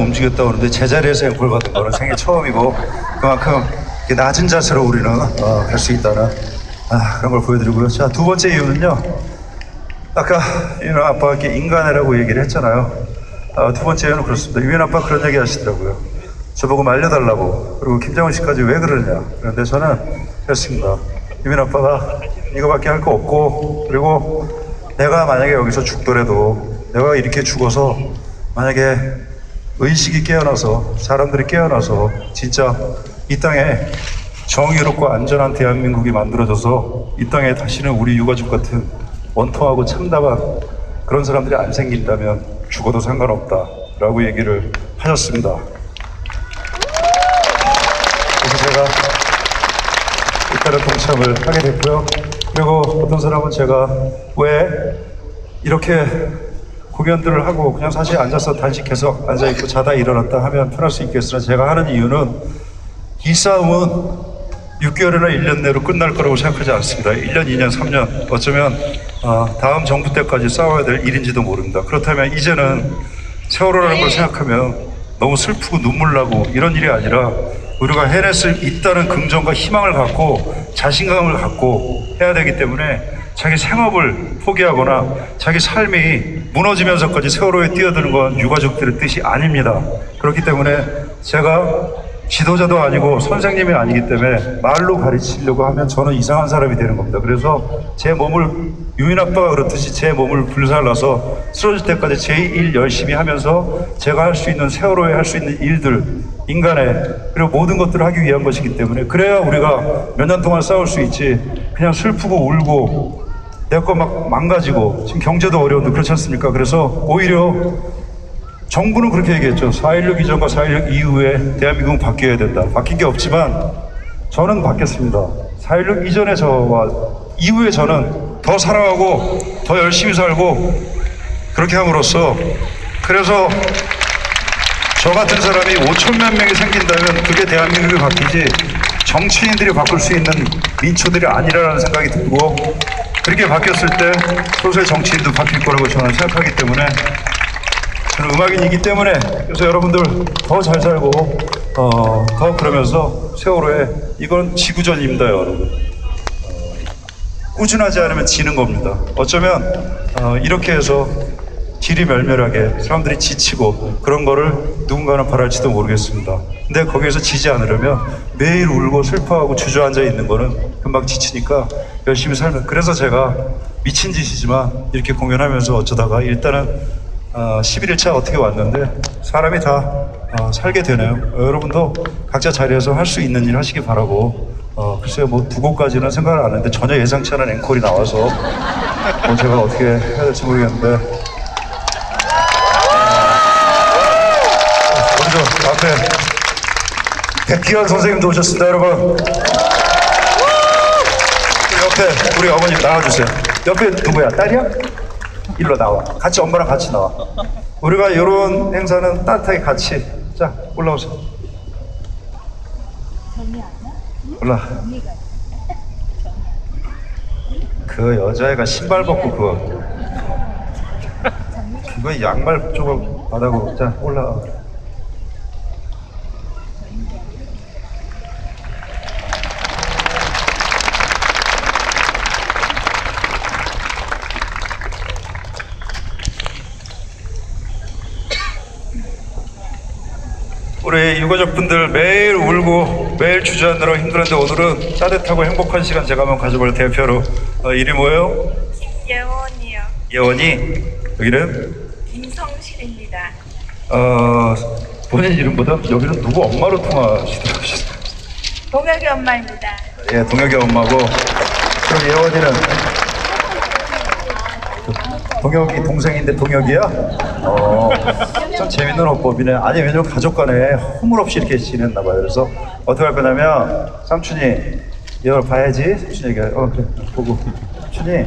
움직였다 그러는데 제자리에서 앵콜 받은 거는 생애 처음이고 그만큼 낮은 자세로 우리는 어, 할수 있다는 아, 그런 걸 보여드리고요. 자 두 번째 이유는요. 아까 유인 아빠가 이렇게 인간이라고 얘기를 했잖아요. 아, 두 번째 이유는 그렇습니다. 유인 아빠 그런 얘기 하시더라고요. 저보고 말려달라고 그리고 김정은 씨까지 왜 그러냐. 그런데 저는 그렇습니다. 유민 아빠가 이거밖에 할 거 없고 그리고 내가 만약에 여기서 죽더라도 내가 이렇게 죽어서 만약에 의식이 깨어나서 사람들이 깨어나서 진짜 이 땅에 정의롭고 안전한 대한민국이 만들어져서 이 땅에 다시는 우리 유가족 같은 원통하고 참담한 그런 사람들이 안 생긴다면 죽어도 상관없다 라고 얘기를 하셨습니다. 그래서 제가 일단은 동참을 하게 됐고요. 그리고 어떤 사람은 제가 왜 이렇게 공연들을 하고 그냥 사실 앉아서 단식해서 앉아있고 자다 일어났다 하면 편할 수 있겠으나 제가 하는 이유는 이 싸움은 6개월이나 1년 내로 끝날 거라고 생각하지 않습니다. 1년, 2년, 3년 어쩌면 아, 다음 정부 때까지 싸워야 될 일인지도 모릅니다. 그렇다면 이제는 세월호라는 걸 생각하면 너무 슬프고 눈물 나고 이런 일이 아니라 우리가 해낼 수 있다는 긍정과 희망을 갖고 자신감을 갖고 해야 되기 때문에 자기 생업을 포기하거나 자기 삶이 무너지면서까지 세월호에 뛰어드는 건 유가족들의 뜻이 아닙니다. 그렇기 때문에 제가 지도자도 아니고 선생님이 아니기 때문에 말로 가르치려고 하면 저는 이상한 사람이 되는 겁니다. 그래서 제 몸을 유민 아빠가 그렇듯이 제 몸을 불살라서 쓰러질 때까지 제 일 열심히 하면서 제가 할 수 있는 세월호에 할 수 있는 일들 인간의 그리고 모든 것들을 하기 위한 것이기 때문에 그래야 우리가 몇 년 동안 싸울 수 있지 그냥 슬프고 울고 내거막 망가지고 지금 경제도 어려운데 그렇지 않습니까? 그래서 오히려 정부는 그렇게 얘기했죠. 4.16 이전과 4.16 이후에 대한민국은 바뀌어야 된다. 바뀐 게 없지만 저는 바뀌었습니다. 4.16 이전의 저와 이후에 저는 더 사랑하고 더 열심히 살고 그렇게 함으로써 그래서 저 같은 사람이 5천만 명이 생긴다면 그게 대한민국이 바뀌지 정치인들이 바꿀 수 있는 민초들이 아니라는 생각이 들고 그렇게 바뀌었을 때 소수의 정치인도 바뀔 거라고 저는 생각하기 때문에 저는 음악인이기 때문에 그래서 여러분들 더 잘 살고 어, 더 그러면서 세월호에 이건 지구전입니다 여러분. 어, 꾸준하지 않으면 지는 겁니다. 어쩌면 어, 이렇게 해서 길이 멸멸하게 사람들이 지치고 그런 거를 누군가는 바랄지도 모르겠습니다. 근데 거기에서 지지 않으려면 매일 울고 슬퍼하고 주저앉아 있는 거는 금방 지치니까 열심히 살면 그래서 제가 미친 짓이지만 이렇게 공연하면서 어쩌다가 일단은 어, 11일차 어떻게 왔는데 사람이 다 어, 살게 되네요. 어, 여러분도 각자 자리에서 할 수 있는 일 하시기 바라고 어, 글쎄요 뭐 두 곡까지는 생각을 안 했는데 전혀 예상치 않은 앵콜이 나와서 뭐 제가 어떻게 해야 될지 모르겠는데 먼저 앞에 백기환 선생님도 오셨습니다 여러분 옆에 우리 어머님 나와주세요 옆에 누구야 딸이야? 일로 나와. 같이 엄마랑 같이 나와. 우리가 이런 행사는 따뜻하게 같이. 자, 올라오세요. 올라. 그 여자애가 신발 벗고 그거. 그거 양말 조금 받아고. 자, 올라와. 우리 유가족분들 매일 울고 매일 주저앉느라 힘들었는데 오늘은 따뜻하고 행복한 시간 제가 한번 가져볼 대표로 어, 이름이 뭐예요? 예원이요. 예원이 여기는 임성실입니다. 어, 본인 이름보다 여기는 누구 엄마로 통화하시더라고요 동혁이 엄마입니다. 예, 동혁이 엄마고 그럼 예원이는 동혁이 동생인데 동혁이야? 어, 참 재밌는 어법이네. 아니 왜냐면 가족 간에 허물 없이 이렇게 지냈나 봐요. 그래서 어떻게 할 거냐면 삼촌이 이걸 봐야지. 삼촌이 얘기해. 어 그래 보고 삼촌이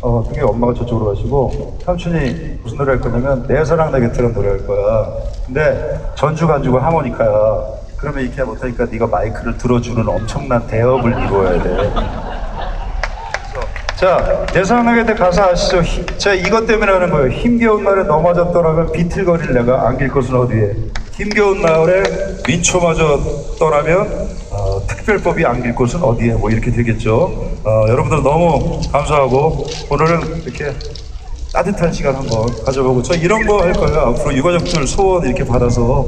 어 동혁이 엄마가 저쪽으로 가시고 삼촌이 무슨 노래 할 거냐면 내 사랑 내 곁에란 노래 할 거야. 근데 전주가 안 주고 하모니카야. 그러면 이렇게 못하니까 네가 마이크를 들어주는 엄청난 대업을 이루어야 돼. 자, 대상하게 때 가사 아시죠? 히- 자, 이것 때문에 하는 거예요. 힘겨운 날에 넘어졌더라면 비틀거릴 내가 안길 곳은 어디에? 힘겨운 마을에 민초마저 떠나면 어, 특별법이 안길 곳은 어디에 뭐 이렇게 되겠죠. 어, 여러분들 너무 감사하고 오늘은 이렇게 따뜻한 시간 한번 가져보고 저 이런 거 할 거예요. 앞으로 유가족들 소원 이렇게 받아서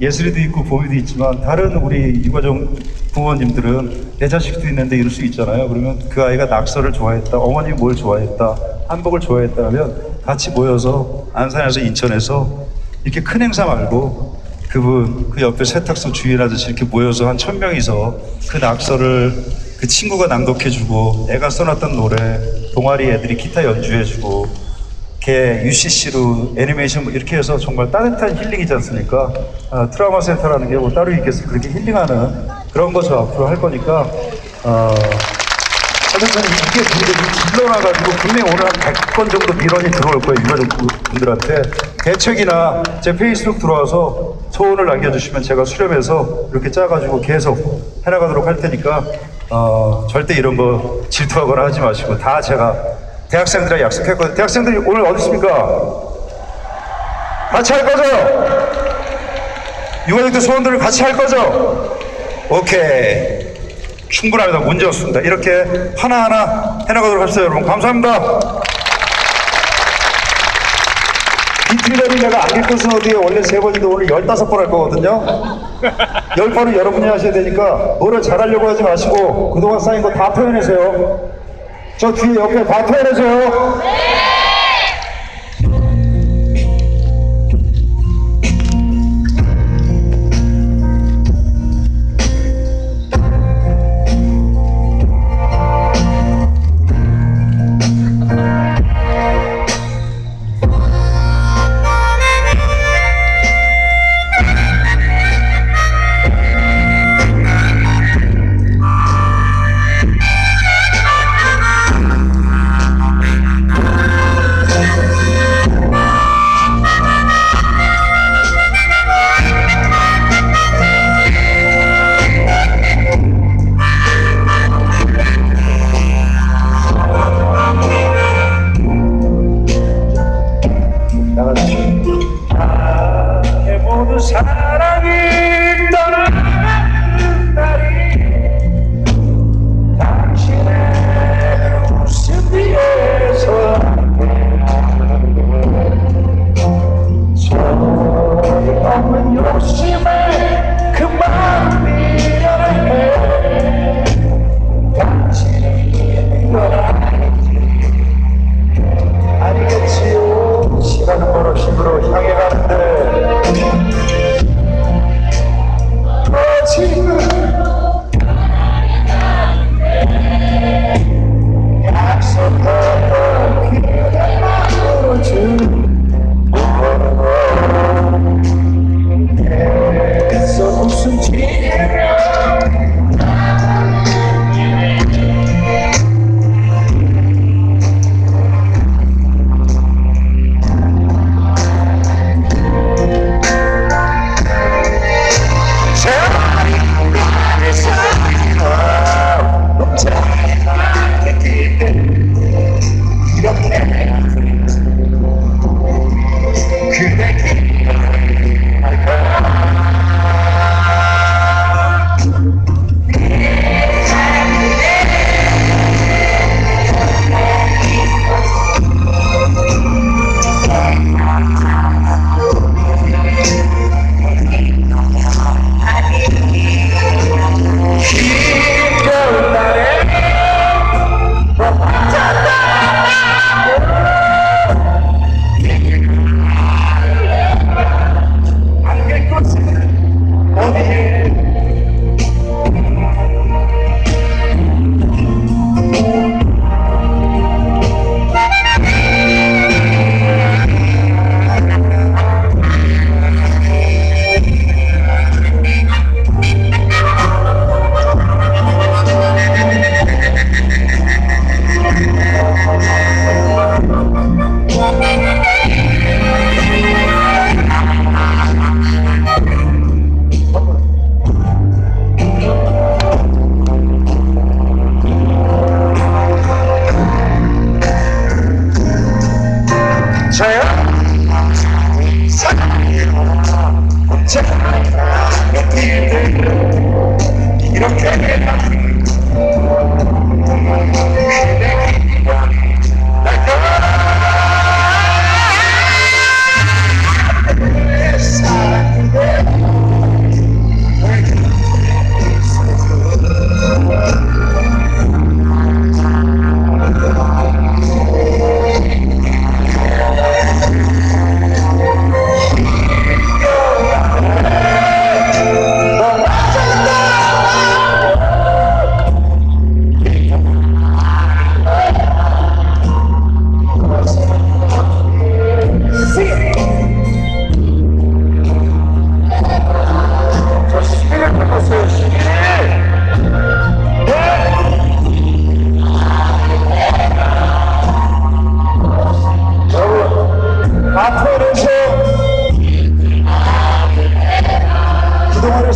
예슬이도 있고 보미도 있지만 다른 우리 유가족 부모님들은 내 자식도 있는데 이럴 수 있잖아요. 그러면 그 아이가 낙서를 좋아했다, 어머니 뭘 좋아했다, 한복을 좋아했다 하면 같이 모여서 안산에서 인천에서 이렇게 큰 행사 말고 그분 그 옆에 세탁소 주인 아저씨 이렇게 모여서 한 천 명이서 그 낙서를 그 친구가 낭독해주고 애가 써놨던 노래 동아리 애들이 기타 연주해주고 걔 UCC로 애니메이션 뭐 이렇게 해서 정말 따뜻한 힐링이지 않습니까? 아, 트라우마 센터라는 게 뭐 따로 있겠어 그렇게 힐링하는 그런 거저 앞으로 할 거니까 어, 하여튼 이게 문제지 질러놔가지고 분명히 오늘 한 100건 정도 민원이 들어올 거예요 유가족 분들한테 대책이나 제 페이스북 들어와서 소원을 남겨주시면 제가 수렴해서 이렇게 짜가지고 계속 해나가도록 할 테니까 어, 절대 이런 거 질투하거나 하지 마시고 다 제가 대학생들이랑 약속했거든요 대학생들이 오늘 어디 있습니까? 같이 할 거죠? 유가족들 소원들을 같이 할 거죠? 오케이 충분합니다. 문제 없습니다. 이렇게 하나하나 해나가도록 합시다, 여러분. 감사합니다. 이틀전이 내가 안길 것은 어디에 원래 세 번인데 오늘 열다섯 번 할 거거든요. 열 번은 여러분이 하셔야 되니까 뭐를 잘하려고 하지 마시고 그동안 쌓인 거 다 표현하세요. 저 뒤에 옆에 다 표현하세요. 사랑이 떠나는 날이 당신의 웃음 뒤에서 소리 없는 욕심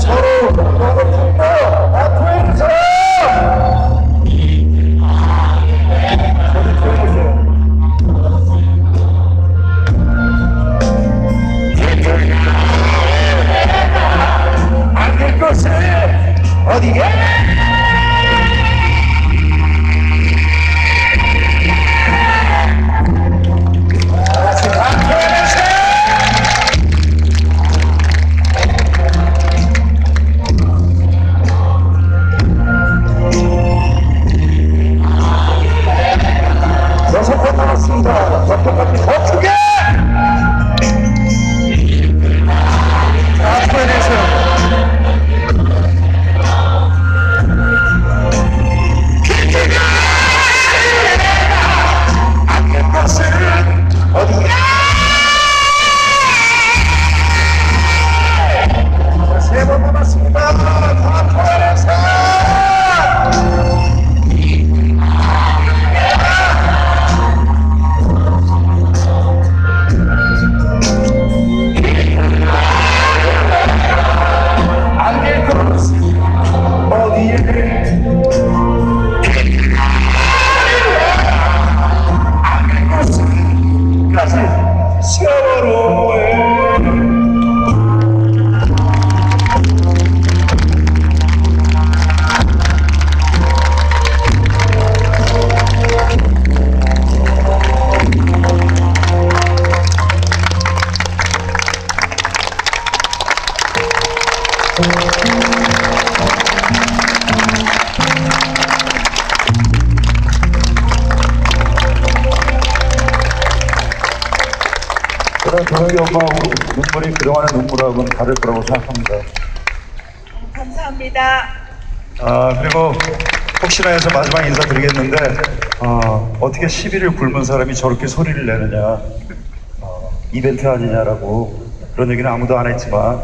서로 앞으로서 안될 것을 어디에 동혁이 엄마하고 눈물이 그동안의 눈물하고는 다를 거라고 생각합니다. 감사합니다. 아 그리고 혹시나 해서 마지막 인사드리겠는데 어, 어떻게 시비를 굶은 사람이 저렇게 소리를 내느냐 어, 이벤트 아니냐라고 그런 얘기는 아무도 안 했지만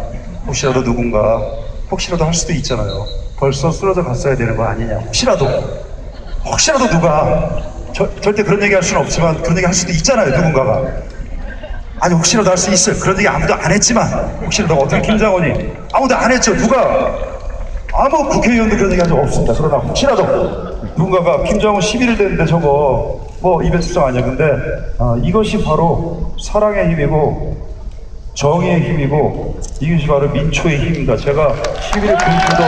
혹시라도 누군가 혹시라도 할 수도 있잖아요 벌써 쓰러져 갔어야 되는 거 아니냐 혹시라도 혹시라도 누가 저- 절대 그런 얘기 할 수는 없지만 그런 얘기 할 수도 있잖아요 누군가가 아니 혹시라도 할 수 있어요 그런 얘기 아무도 안 했지만 혹시라도 어떻게 김장원이 아무도 안 했죠 누가 아무 국회의원도 그런 얘기 한 적 없습니다. 그러나 혹시라도 누군가가 김정은 시비를 대는데 저거 뭐 이벤트 수상 아니야. 근데 아, 이것이 바로 사랑의 힘이고 정의의 힘이고 이것이 바로 민초의 힘입니다. 제가 시비를 금수도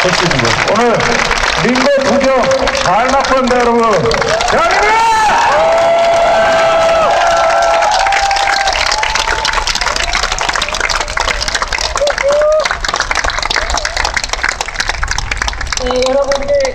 할수 있는 거예요. 오늘 민거 구경 잘 합니다 여러분. 대한민국!